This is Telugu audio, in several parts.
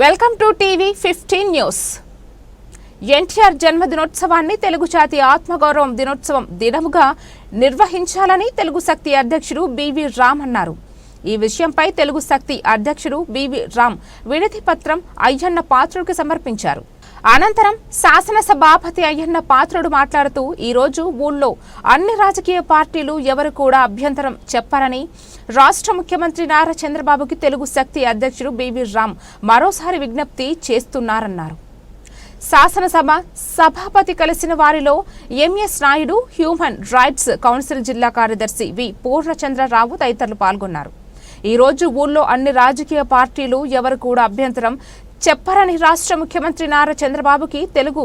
Welcome to TV fifteen news. NTR జన్మదినోత్సవాన్ని Telugu జాతి ఆత్మగౌరవం దినోత్సవం దినముగా నిర్వహించాలని తెలుగు శక్తి అధ్యక్షుడు బివి రామ్ అన్నారు. ఈ విషయంపై తెలుగు శక్తి అధ్యక్షుడు బివి రామ్ వినతి పత్రం అయ్యన్న పాత్రుడికి సమర్పించారు. అనంతరం శాసనసభాపతి అయ్యన్న పాత్రుడు మాట్లాడుతూ ఈ రోజు ఊళ్ళో అన్ని రాజకీయ పార్టీలు ఎవరు కూడా అభ్యంతరం చెప్పారని రాష్ట్ర ముఖ్యమంత్రి నారా చంద్రబాబుకి తెలుగు శక్తి అధ్యక్షుడు బీవీ రామ్ మరోసారి విజ్ఞప్తి చేస్తున్నారన్నారు. శాసనసభ సభాపతి కలిసిన వారిలో MS Naidu human rights council జిల్లా కార్యదర్శి వి. పూర్ణచంద్రరావు తదితరులు పాల్గొన్నారు. ఈ రోజు ఊళ్ళో అన్ని రాజకీయ పార్టీలు ఎవరు కూడా అభ్యంతరం చెప్పరని రాష్ట్ర ముఖ్యమంత్రి నారా చంద్రబాబుకి తెలుగు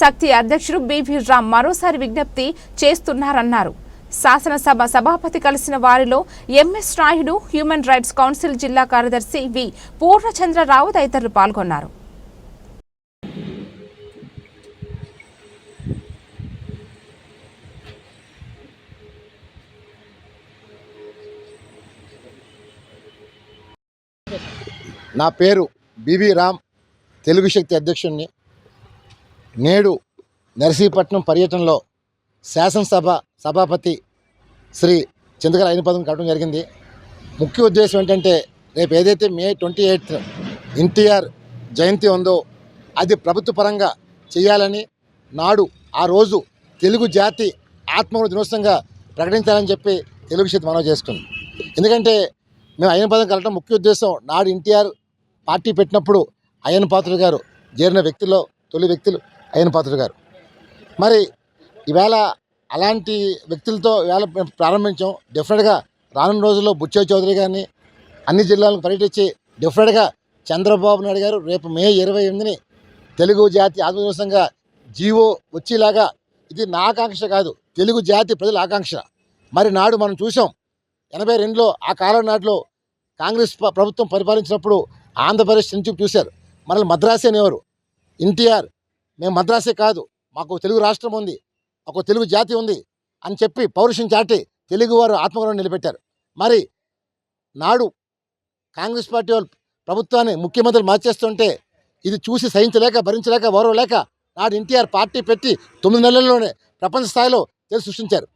శక్తి అధ్యక్షుడు బీబీ రామ్ మరోసారి విజ్ఞప్తి చేస్తున్నారన్నారు. శాసనసభ సభాపతి కలిసిన వారిలో MS Naidu human rights council జిల్లా కార్యదర్శి వి. పూర్ణచంద్రరావు తదితరులు పాల్గొన్నారు. నా పేరు బివి రామ్ తెలుగు శక్తి అధ్యక్షుడిని నేడు నరసీపట్నం పర్యటనలో శాసనసభ సభాపతి శ్రీ చింతకల అయినపదం కావడం జరిగింది. ముఖ్య ఉద్దేశం ఏంటంటే రేపు ఏదైతే మే ట్వంటీ ఎయిత్ ఎన్టీఆర్ జయంతి ఉందో అది ప్రభుత్వ పరంగా చేయాలని నాడు ఆ రోజు తెలుగు జాతి ఆత్మగౌరవ దినోత్సవంగా ప్రకటించాలని చెప్పి తెలుగు శక్తి మనవి చేసుకుంది. ఎందుకంటే మేము అయిన పదం కలగడం ముఖ్య ఉద్దేశం నాడు ఎన్టీఆర్ పార్టీ పెట్టినప్పుడు అయ్యన పాత్రుడు గారు చేరిన వ్యక్తిలో తొలి వ్యక్తులు అయ్యన పాత్రుడు గారు. మరి ఈవేళ అలాంటి వ్యక్తులతో ఈవేళ మేము ప్రారంభించాం. డెఫినెట్గా రానున్న రోజుల్లో బుచ్చే చౌదరి గారిని అన్ని జిల్లాలకు పర్యటించి డెఫినెట్గా చంద్రబాబు నాయుడు గారు రేపు మే ఇరవై ఎనిమిదిని తెలుగు జాతి ఆత్మదివసంగా జీవో వచ్చేలాగా ఇది నా ఆకాంక్ష కాదు. తెలుగు జాతి ప్రజల ఆకాంక్ష. మరి నాడు మనం చూసాం ఎనభై రెండులో ఆ కాలం నాటిలో కాంగ్రెస్ ప్రభుత్వం పరిపాలించినప్పుడు ఆంధ్రప్రదేశ్ నుంచి చూశారు. మనల్ని మద్రాసే అనేవారు. ఎన్టీఆర్ మేము మద్రాసే కాదు మాకు తెలుగు రాష్ట్రం ఉంది ఒక తెలుగు జాతి ఉంది అని చెప్పి పౌరుషం చాటి తెలుగువారు ఆత్మగౌరవం నిలబెట్టారు. మరి నాడు కాంగ్రెస్ పార్టీ వాళ్ళు ప్రభుత్వాన్ని ముఖ్యమంత్రులు మార్చేస్తుంటే ఇది చూసి సహించలేక భరించలేక ఓరవలేక నాడు ఎన్టీఆర్ పార్టీ పెట్టి తొమ్మిది నెలల్లోనే ప్రపంచ స్థాయిలో తెలిసి సృష్టించారు.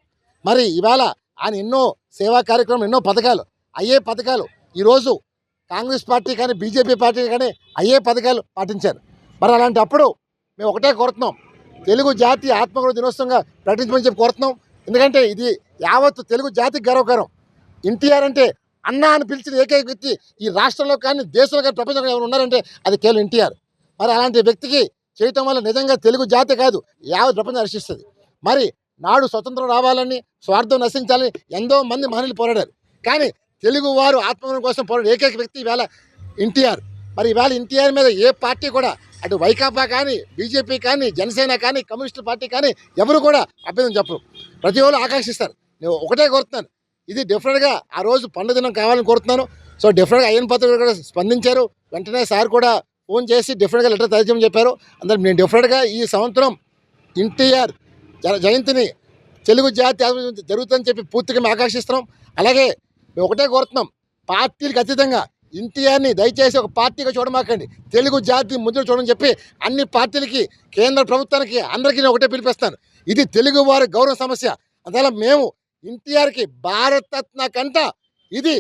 మరి ఇవాళ ఆయన ఎన్నో సేవా కార్యక్రమం ఎన్నో పథకాలు అయ్యే పథకాలు ఈరోజు కాంగ్రెస్ పార్టీ కానీ బీజేపీ పార్టీ కానీ అయ్యే పథకాలు పాటించారు. మరి అలాంటప్పుడు మేము ఒకటే కోరుతున్నాం. తెలుగు జాతి ఆత్మగౌరవ దినోత్సవంగా ప్రకటించమని చెప్పి కోరుతున్నాం. ఎందుకంటే ఇది యావత్ తెలుగు జాతికి గర్వకరం ఎన్టీఆర్ అంటే అన్న అని పిలిచిన ఏకైక వ్యక్తి ఈ రాష్ట్రంలో కానీ దేశంలో కానీ ప్రపంచంలో ఎవరు ఉన్నారంటే అది కేవలం ఎన్టీఆర్. మరి అలాంటి వ్యక్తికి చేయటం వల్ల నిజంగా తెలుగు జాతి కాదు యావత్ ప్రపంచం హర్షిస్తుంది. మరి నాడు స్వతంత్రం రావాలని స్వార్థం నశించాలని ఎంతో మంది మహనీయులు పోరాడారు. కానీ తెలుగువారు ఆత్మగౌరవం కోసం పోరాడే ఏకైక వ్యక్తి ఈవేళ ఎన్టీఆర్. మరి ఈవేళ ఎన్టీఆర్ మీద ఏ పార్టీ కూడా అటు వైకాపా కానీ బీజేపీ కానీ జనసేన కానీ కమ్యూనిస్టు పార్టీ కానీ ఎవరు కూడా అభ్యర్థం చెప్పరు. ప్రతి ఒక్కరు ఆకాంక్షిస్తారు. నేను ఒకటే కోరుతున్నాను. ఇది డిఫరెంట్గా ఆ రోజు పండుగ దినం కావాలని కోరుతున్నాను. సో డిఫరెంట్గా అయ్యన్ పత్రిక కూడా స్పందించారు. వెంటనే సార్ కూడా ఫోన్ చేసి డిఫరెంట్గా లెటర్ తయారు చెప్పారు. అందరూ నేను డిఫరెంట్గా ఈ సంవత్సరం ఎన్టీఆర్ జయంతిని తెలుగు జాతి జరుగుతుందని చెప్పి పూర్తిగా మేము ఆకాంక్షిస్తున్నాం. అలాగే మేము ఒకటే కోరుతున్నాం పార్టీలకు అతీతంగా ఎన్టీఆర్ని దయచేసి ఒక పార్టీగా చూడమాకండి. తెలుగు జాతి ముద్ర చూడని చెప్పి అన్ని పార్టీలకి కేంద్ర ప్రభుత్వానికి అందరికీ నేను ఒకటే పిలిపిస్తాను. ఇది తెలుగు వారి గౌరవ సమస్య. అందువల్ల మేము ఎన్టీఆర్కి భారతరత్న కంట ఇది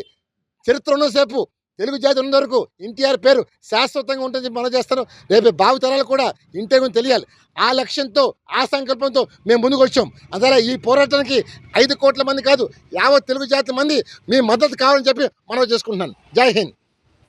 చరిత్రను సేపు తెలుగు జాతి ఉన్న వరకు ఎన్టీఆర్ పేరు శాశ్వతంగా ఉంటుంది మనం చేస్తాను. రేపు భావితరాలు కూడా ఇంటి గురించి తెలియాలి. ఆ లక్ష్యంతో ఆ సంకల్పంతో మేము ముందుకు వచ్చాం. అందువల్ల ఈ పోరాటానికి ఐదు కోట్ల మంది కాదు యావత్ తెలుగు జాతి మంది మీ మద్దతు కావాలని చెప్పి మనం చేసుకుంటున్నాను. జై హింద్.